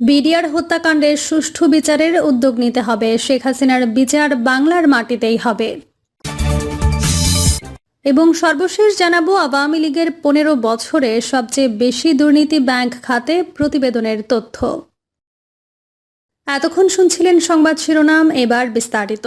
BDR হত্যাকাণ্ডের সুষ্ঠু বিচারের উদ্যোগ নিতে হবে। শেখ হাসিনার বিচার বাংলার মাটিতেই হবে। এবং সর্বশেষ জানাব, আওয়ামী লীগের পনেরো বছরে সবচেয়ে বেশি দুর্নীতি ব্যাংক খাতে প্রতিবেদনের তথ্য। এতক্ষণ শুনছিলেন সংবাদ শিরোনাম, এবার বিস্তারিত।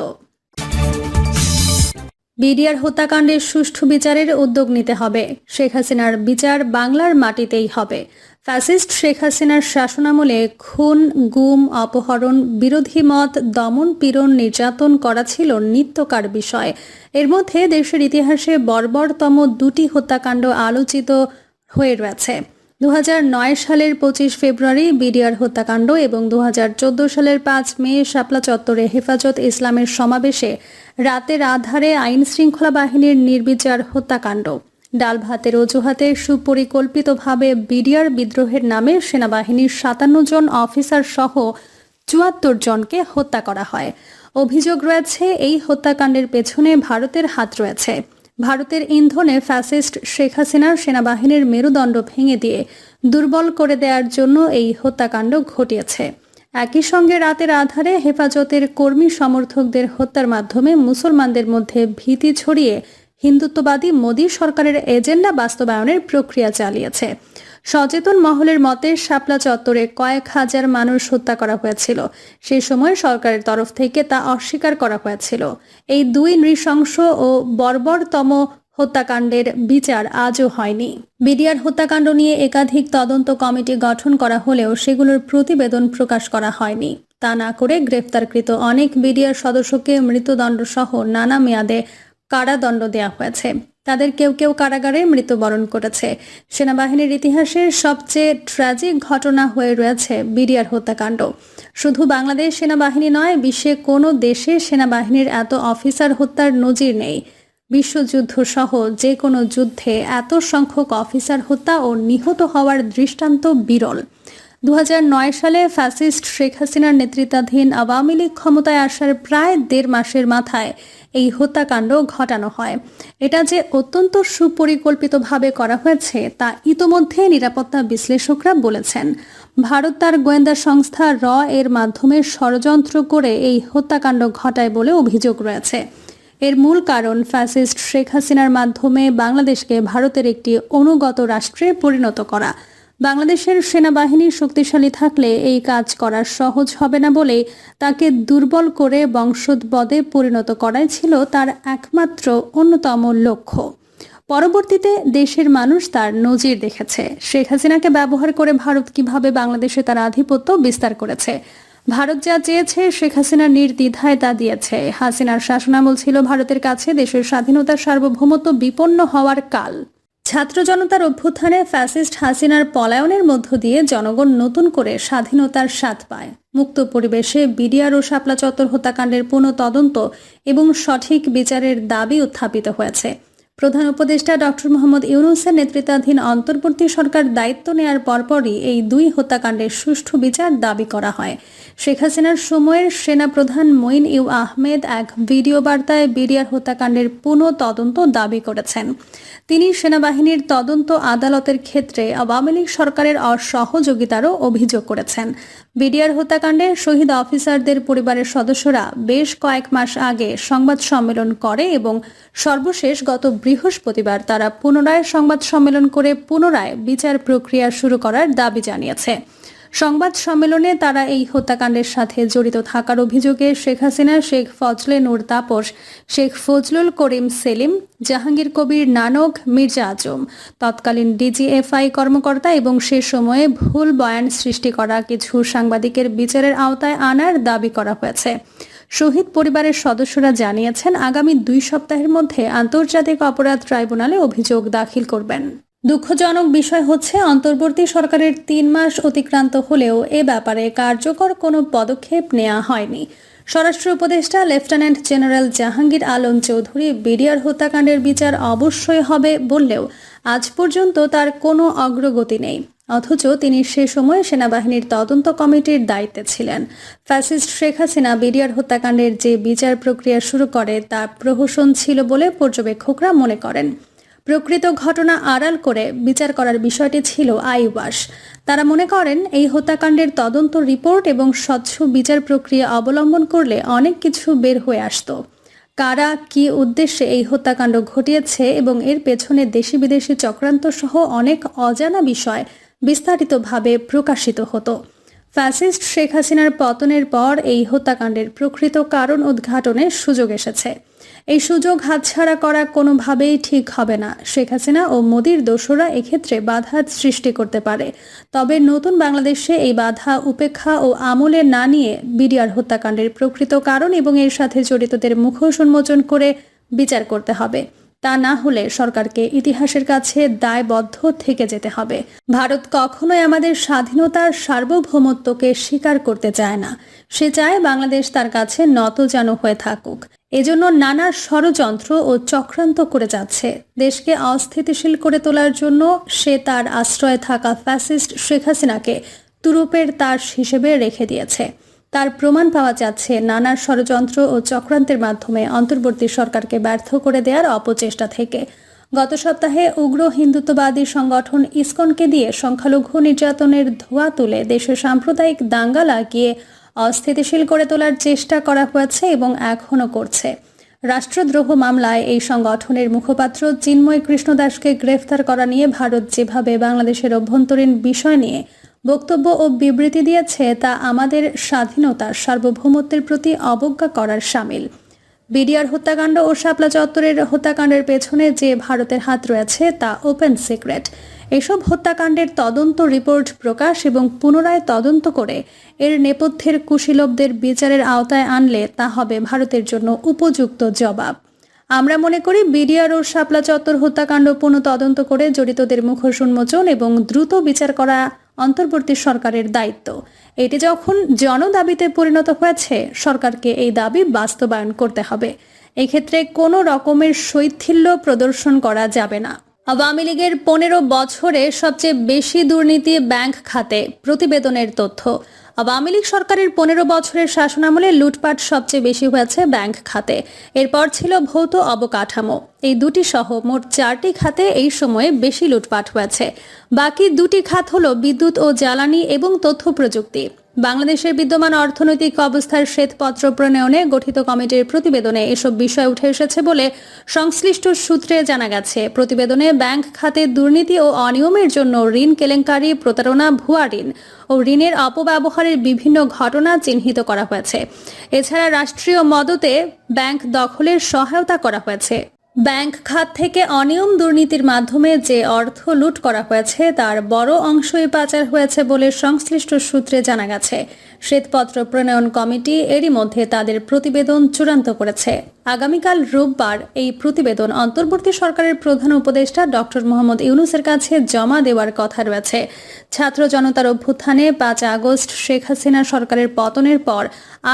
বিডিআর হত্যাকাণ্ডের সুষ্ঠু বিচারের উদ্যোগ নিতে হবে। শেখ হাসিনার বিচার বাংলার মাটিতেই হবে। ফ্যাসিস্ট শেখ হাসিনার শাসনামলে খুন, গুম, অপহরণ, বিরোধী মত, দমন, পীড়ন, নির্যাতন করা ছিল নিত্যকার বিষয়। এর মধ্যে দেশের ইতিহাসে বর্বরতম দুটি হত্যাকাণ্ড আলোচিত হয়ে রয়েছে। দু হাজার নয় সালের পঁচিশ ফেব্রুয়ারি বিডিআর হত্যাকাণ্ড এবং দু হাজার চোদ্দ সালের পাঁচ মে শাপলা চত্বরে হেফাজত ইসলামের সমাবেশে রাতের আধারে আইন শৃঙ্খলা বাহিনীর নির্বিচার হত্যাকাণ্ড। ডাল ভাতের অজুহাতে সুপরিকল্পিতভাবে বিডিআর বিদ্রোহের নামে সেনাবাহিনীর সাতান্ন জন অফিসার সহ চুয়াত্তর জনকে হত্যা করা হয়। অভিযোগ রয়েছে, এই হত্যাকাণ্ডের পেছনে ভারতের হাত রয়েছে। ভারতের ইন্ধনে ফ্যাসিস্ট শেখ হাসিনার সেনাবাহিনীর মেরুদণ্ড ভেঙে দিয়ে দুর্বল করে দেওয়ার জন্য এই হত্যাকাণ্ড ঘটিয়েছে। একই সঙ্গে রাতের আধারে হেফাজতের কর্মী সমর্থকদের হত্যার মাধ্যমে মুসলমানদের মধ্যে ভীতি ছড়িয়ে হিন্দুত্ববাদী মোদী সরকারের এজেন্ডা বাস্তবায়নের প্রক্রিয়া চালিয়েছে। সচেতন মহলের মতে শাপলা চত্বরে কয়েক হাজার মানুষ হত্যা করা হয়েছিল। সেই সময় সরকারের তরফ থেকে তা অস্বীকার করা হয়েছিল। এই দুই নৃশংস ও বর্বরতম হত্যাকাণ্ডের বিচার আজও হয়নি। বিডিআর হত্যাকাণ্ড নিয়ে একাধিক তদন্ত কমিটি গঠন করা হলেও সেগুলোর প্রতিবেদন প্রকাশ করা হয়নি। তা না করে গ্রেফতারকৃত অনেক বিডিআর সদস্যকে মৃত্যুদণ্ড সহ নানা মেয়াদে কারাদণ্ড দেওয়া হয়েছে। তাদের কেউ কেউ কারাগারে মৃত্যুবরণ করেছে। সেনাবাহিনীর ইতিহাসের সবচেয়ে ট্র্যাজিক ঘটনা হয়ে রয়েছে বিডিআর হত্যাকাণ্ড। শুধু বাংলাদেশ সেনাবাহিনী নয়, বিশ্বে কোনো দেশে সেনাবাহিনীর এত অফিসার হত্যার নজির নেই। বিশ্বযুদ্ধ সহ যে কোনো যুদ্ধে এত সংখ্যক অফিসার হত্যা ও নিহত হওয়ার দৃষ্টান্ত বিরল। দু হাজার নয় সালে ফ্যাসিস্ট শেখ হাসিনার নেতৃত্বাধীন আওয়ামী লীগ ক্ষমতায় আসার প্রায় দেড় মাসের মাথায় এই হত্যাকাণ্ড ঘটানো হয়। এটা যে অত্যন্ত সুপরিকল্পিতভাবে করা হয়েছে, তা ইতোমধ্যে নিরাপত্তা বিশ্লেষকরা বলেছেন। ভারত তার গোয়েন্দা সংস্থা র এর মাধ্যমে ষড়যন্ত্র করে এই হত্যাকাণ্ড ঘটায় বলে অভিযোগ রয়েছে। এর মূল কারণ ফ্যাসিস্ট শেখ হাসিনার মাধ্যমে বাংলাদেশকে ভারতের একটি অনুগত রাষ্ট্রে পরিণত করা। বাংলাদেশের সেনাবাহিনী শক্তিশালী থাকলে এই কাজ করা সহজ হবে না বলে তাকে দুর্বল করে বংশোদ্বদে পরিণত করাই ছিল তার একমাত্র অন্যতম লক্ষ্য। পরবর্তীতে দেশের মানুষ তার নজির দেখেছে। শেখ হাসিনাকে ব্যবহার করে ভারত কীভাবে বাংলাদেশে তার আধিপত্য বিস্তার করেছে? ভারত যা চেয়েছে, শেখ হাসিনা নির্দ্বিধায় তা দিয়েছে। হাসিনার শাসনামল ছিল ভারতের কাছে দেশের স্বাধীনতার সার্বভৌমত্ব বিপন্ন হওয়ার কাল। ছাত্র জনতার অভ্যুত্থানে ফ্যাসিস্ট হাসিনার পলায়নের মধ্য দিয়ে জনগণ নতুন করে স্বাধীনতার স্বাদ পায়। মুক্ত পরিবেশে বিডিআর ও শাপলা চত্বর হত্যাকাণ্ডের পুনঃ তদন্ত এবং সঠিক বিচারের দাবি উত্থাপিত হয়েছে। প্রধান উপদেষ্টা ডক্টর মোহাম্মদ ইউনুসের নেতৃত্বাধীন অন্তর্বর্তী সরকার দায়িত্ব নেয়ার পরপরই এই দুই হত্যাকাণ্ডের সুষ্ঠু বিচার দাবি করা হয়। শেখ হাসিনার সময়ের সেনা প্রধান মঈন ইউ আহমেদ এক ভিডিও বার্তায় বিডিআর হত্যাকাণ্ডের পুনঃ তদন্ত দাবি করেছেন। তিনি সেনাবাহিনীর তদন্ত আদালতের ক্ষেত্রে আওয়ামী লীগ সরকারের অসহযোগিতারও অভিযোগ করেছেন। বিডিআর হত্যাকাণ্ডে শহীদ অফিসারদের পরিবারের সদস্যরা বেশ কয়েক মাস আগে সংবাদ সম্মেলন করে এবং সর্বশেষ গত বৃহস্পতিবার তারা পুনরায় সংবাদ সম্মেলন করে পুনরায় বিচার প্রক্রিয়া শুরু করার দাবি জানিয়েছে। সংবাদ সম্মেলনে তারা এই হত্যাকাণ্ডের সাথে জড়িত থাকার অভিযোগে শেখ হাসিনা, শেখ ফজলে নূর তাপস, শেখ ফজলুল করিম সেলিম, জাহাঙ্গীর কবির নানক, মির্জা আজম, তৎকালীন ডিজিএফআই কর্মকর্তা এবং সে সময়ে ভুল বয়ান সৃষ্টি করা কিছু সাংবাদিকের বিচারের আওতায় আনার দাবি করা হয়েছে। শহীদ পরিবারের সদস্যরা জানিয়েছেন, আগামী দুই সপ্তাহের মধ্যে আন্তর্জাতিক অপরাধ ট্রাইব্যুনালে অভিযোগ দাখিল করবেন। দুঃখজনক বিষয় হচ্ছে, অন্তর্বর্তী সরকারের তিন মাস অতিক্রান্ত হলেও এ ব্যাপারে কার্যকর কোনো পদক্ষেপ নেওয়া হয়নি। স্বরাষ্ট্র উপদেষ্টা, lieutenant general Jahangir Alam Chowdhury, BDR হত্যাকাণ্ডের বিচার অবশ্যই হবে বললেও আজ পর্যন্ত তার কোনো অগ্রগতি নেই। অথচ তিনি সে সময় সেনাবাহিনীর তদন্ত কমিটির দায়িত্বে ছিলেন। ফ্যাসিস্ট শেখ হাসিনা বিডিআর হত্যাকাণ্ডের যে বিচার প্রক্রিয়া শুরু করে, তা প্রহসন ছিল বলে পর্যবেক্ষকরা মনে করেন। প্রকৃত ঘটনা আড়াল করে বিচার করার বিষয়টি ছিল আইবাস তারা মনে করেন, এই হত্যাকাণ্ডের তদন্ত রিপোর্ট এবং স্বচ্ছ বিচার প্রক্রিয়া অবলম্বন করলে অনেক কিছু বের হয়ে আসতো। কারা কি উদ্দেশ্যে এই হত্যাকাণ্ড ঘটিয়েছে এবং এর পেছনে দেশি বিদেশি চক্রান্ত সহ অনেক অজানা বিষয় বিস্তারিতভাবে প্রকাশিত হতো। ফ্যাসিস্ট শেখ হাসিনার পতনের পর এই হত্যাকাণ্ডের প্রকৃত কারণ উদ্ঘাটনের সুযোগ এসেছে। এই সুযোগ হাতছাড়া করা কোনোভাবেই ঠিক হবে না। শেখ হাসিনা ও মোদির দোষরা এক্ষেত্রে বাধার সৃষ্টি করতে পারে। তবে নতুন বাংলাদেশে এই বাধা উপেক্ষা ও আমলে না নিয়ে বিডিআর হত্যাকাণ্ডের প্রকৃত কারণ এবং এর সাথে জড়িতদের মুখোশ উন্মোচন করে বিচার করতে হবে। তা না হলে সরকারকে ইতিহাসের কাছে দায়বদ্ধ থেকে যেতে হবে। ভারত কখনোই আমাদের স্বাধীনতার সার্বভৌমত্বকে স্বীকার করতে চায় না। সে চায় বাংলাদেশ তার কাছে নতজান হয়ে থাকুক। এজন্য নানা ষড়যন্ত্র ও চক্রান্ত করে যাচ্ছে। দেশকে অস্থিতিশীল করে তোলার জন্য সে তার আশ্রয়ে থাকা ফ্যাসিস্ট শেখ হাসিনাকে তুরুপের তার হিসেবে রেখে দিয়েছে। তার প্রমাণ পাওয়া যাচ্ছে। নানা ষড়যন্ত্র ও চক্রান্তের মাধ্যমে অন্তর্বর্তী সরকারকে ব্যর্থ করে দেওয়ার অপচেষ্টা থেকে। গত সপ্তাহে উগ্র হিন্দুত্ববাদী সংগঠন ইসকনকে দিয়ে সংখ্যালঘু নির্যাতনের ধোয়া তুলে দেশে সাম্প্রদায়িক দাঙ্গা লাগিয়ে অস্থিতিশীল করে তোলার চেষ্টা করা হয়েছে এবং এখনও করছে। রাষ্ট্রদ্রোহ মামলায় এই সংগঠনের মুখপাত্র চিন্ময় কৃষ্ণ দাসকে গ্রেফতার করা নিয়ে ভারত যেভাবে বাংলাদেশের অভ্যন্তরীণ বিষয় নিয়ে বক্তব্য ও বিবৃতি দিয়েছে তা আমাদের স্বাধীনতার সার্বভৌমত্বের প্রতি অবজ্ঞা করার সামিল। বিডিআর হত্যাকাণ্ড ও শাপলা চত্বরের হত্যাকাণ্ডের পেছনে যে ভারতের হাত রয়েছে তা ওপেন সিক্রেট। এসব হত্যাকাণ্ডের তদন্ত রিপোর্ট প্রকাশ এবং পুনরায় তদন্ত করে এর নেপথ্যের কুশীলবদের বিচারের আওতায় আনলে তা হবে ভারতের জন্য উপযুক্ত জবাব। আমরা মনে করি বিডিআর ও শাপলা চত্বর হত্যাকাণ্ড পুনঃ তদন্ত করে জড়িতদের মুখোশ উন্মোচন এবং দ্রুত বিচার করা অন্তর্বর্তী সরকারের দায়িত্ব। এটি যখন জনদাবিতে পরিণত হয়েছে, সরকারকে এই দাবি বাস্তবায়ন করতে হবে। এক্ষেত্রে কোনো রকমের শৈথিল্য প্রদর্শন করা যাবে না। আওয়ামী লীগের পনেরো বছরে সবচেয়ে বেশি দুর্নীতি ব্যাংক খাতে প্রতিবেদনের তথ্য। আওয়ামী লীগ সরকারের পনেরো বছরের শাসনামলে লুটপাট সবচেয়ে বেশি হয়েছে ব্যাংক খাতে। এরপর ছিল ভৌত অবকাঠামো। এই দুটি সহ মোট চারটি খাতে এই সময়ে বেশি লুটপাট হয়েছে। বাকি দুটি খাত হল বিদ্যুৎ ও জ্বালানি এবং তথ্য প্রযুক্তি। বাংলাদেশের বিদ্যমান অর্থনৈতিক অবস্থার শ্বেতপত্র প্রণয়নে গঠিত কমিটির প্রতিবেদনে এসব বিষয় উঠে এসেছে বলে সংশ্লিষ্ট সূত্রে জানা গেছে। প্রতিবেদনে ব্যাংক খাতে দুর্নীতি ও অনিয়মের জন্য ঋণ কেলেঙ্কারি, প্রতারণা, ভুয়া ঋণ ও ঋণের অপব্যবহারের বিভিন্ন ঘটনা চিহ্নিত করা হয়েছে। এছাড়া রাষ্ট্রীয় মদতে ব্যাংক দখলের সহায়তা করা হয়েছে। ব্যাংক খাত থেকে অনিয়ম দুর্নীতির মাধ্যমে যে অর্থ লুট করা হয়েছে, তার বড় অংশই পাচার হয়েছে বলে সংশ্লিষ্ট সূত্রে জানা গেছে। শ্বেতপত্র প্রণয়ন কমিটি এরই মধ্যে তাদের প্রতিবেদন চূড়ান্ত করেছে। আগামীকাল রোববার এই প্রতিবেদন অন্তর্বর্তী সরকারের প্রধান উপদেষ্টা ডক্টর মোহাম্মদ ইউনুসের কাছে জমা দেওয়ার কথা রয়েছে। ছাত্র জনতার অভ্যুত্থানে পাঁচ আগস্ট শেখ হাসিনা সরকারের পতনের পর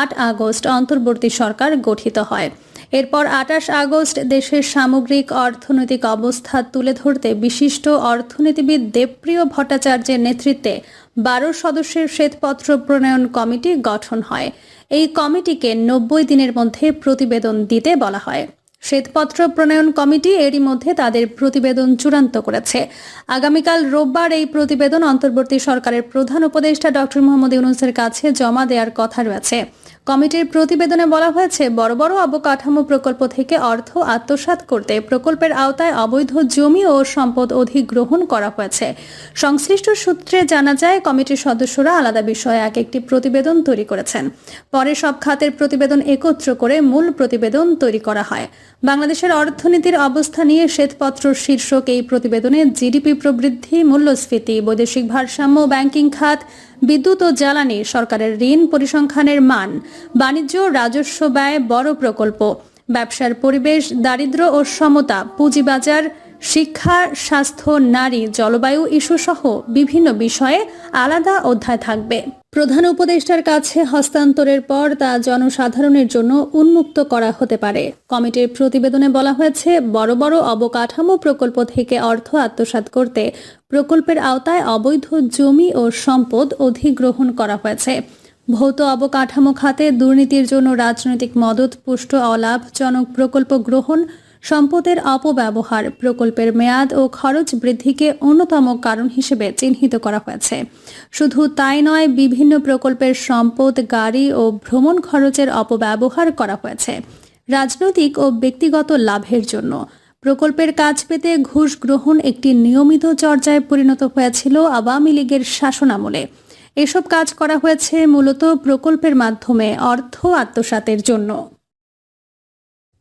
আট আগস্ট অন্তর্বর্তী সরকার গঠিত হয়। এরপর আটাশ আগস্ট দেশের সামগ্রিক অর্থনৈতিক অবস্থা তুলে ধরতে বিশিষ্ট অর্থনীতিবিদ দেবপ্রিয় ভট্টাচার্যের নেতৃত্বে বারো সদস্যের শ্বেতপত্র প্রণয়ন কমিটি গঠন হয়। এই কমিটিকে নব্বই দিনের মধ্যে প্রতিবেদন দিতে বলা হয়। শ্বেতপত্র প্রণয়ন কমিটি এরই মধ্যে তাদের প্রতিবেদন চূড়ান্ত করেছে। আগামীকাল রোববার এই প্রতিবেদন অন্তর্বর্তী সরকারের প্রধান উপদেষ্টা ডক্টর মোহাম্মদ ইউনুসের কাছে জমা দেওয়ার কথা রয়েছে। কমিটির প্রতিবেদনে বলা হয়েছে, বড় বড় অবকাঠামো প্রকল্প থেকে অর্থ আত্মসাৎ করতে প্রকল্পের আওতায় অবৈধ জমি ও সম্পদ অধিগ্রহণ করা হয়েছে। সংশ্লিষ্ট সূত্রে জানা যায়, কমিটির সদস্যরা আলাদা বিষয়ে এক একটি প্রতিবেদন তৈরি করেছেন। পরে সব খাতের প্রতিবেদন একত্র করে মূল প্রতিবেদন তৈরি করা হয়। বাংলাদেশের অর্থনীতির অবস্থা নিয়ে শ্বেতপত্র শীর্ষক এই প্রতিবেদনে জিডিপি প্রবৃদ্ধি, মূল্যস্ফীতি, বৈদেশিক ভারসাম্য, ব্যাংকিং খাত বিদ্যুৎ ও জ্বালানি সরকারের ঋণ পরিসংখ্যানের মান, বাণিজ্য রাজস্ব ব্যয় বড় প্রকল্প, ব্যবসার পরিবেশ, দারিদ্র ও সমতা, পুঁজিবাজার শিক্ষা, স্বাস্থ্য, নারী, জলবায়ু ইস্যু সহ বিভিন্ন বিষয়ে আলাদা অধ্যায় থাকবে। প্রধান উপদেষ্টার কাছে হস্তান্তরের পর তা জনসাধারণের জন্য উন্মুক্ত করা হতে পারে। কমিটির প্রতিবেদনে বলা হয়েছে, বড় বড় অবকাঠামো প্রকল্প থেকে অর্থ আত্মসাৎ করতে প্রকল্পের আওতায় অবৈধ জমি ও সম্পদ অধিগ্রহণ করা হয়েছে। ভৌত অবকাঠামো খাতে দুর্নীতির জন্য রাজনৈতিক মদত, পুষ্ট অলাভজনক প্রকল্প গ্রহণ সম্পদের অপব্যবহার, প্রকল্পের মেয়াদ ও খরচ বৃদ্ধিকে অন্যতম কারণ হিসেবে চিহ্নিত করা হয়েছে। শুধু তাই নয়, বিভিন্ন প্রকল্পের সম্পদ, গাড়ি ও ভ্রমণ খরচের অপব্যবহার করা হয়েছে, রাজনৈতিক ও ব্যক্তিগত লাভের জন্য। প্রকল্পের কাজ পেতে ঘুষ গ্রহণ একটি নিয়মিত চর্চায় পরিণত হয়েছিল আওয়ামী লীগের শাসনামলে। এসব কাজ করা হয়েছে মূলত প্রকল্পের মাধ্যমে অর্থ আত্মসাতের জন্য।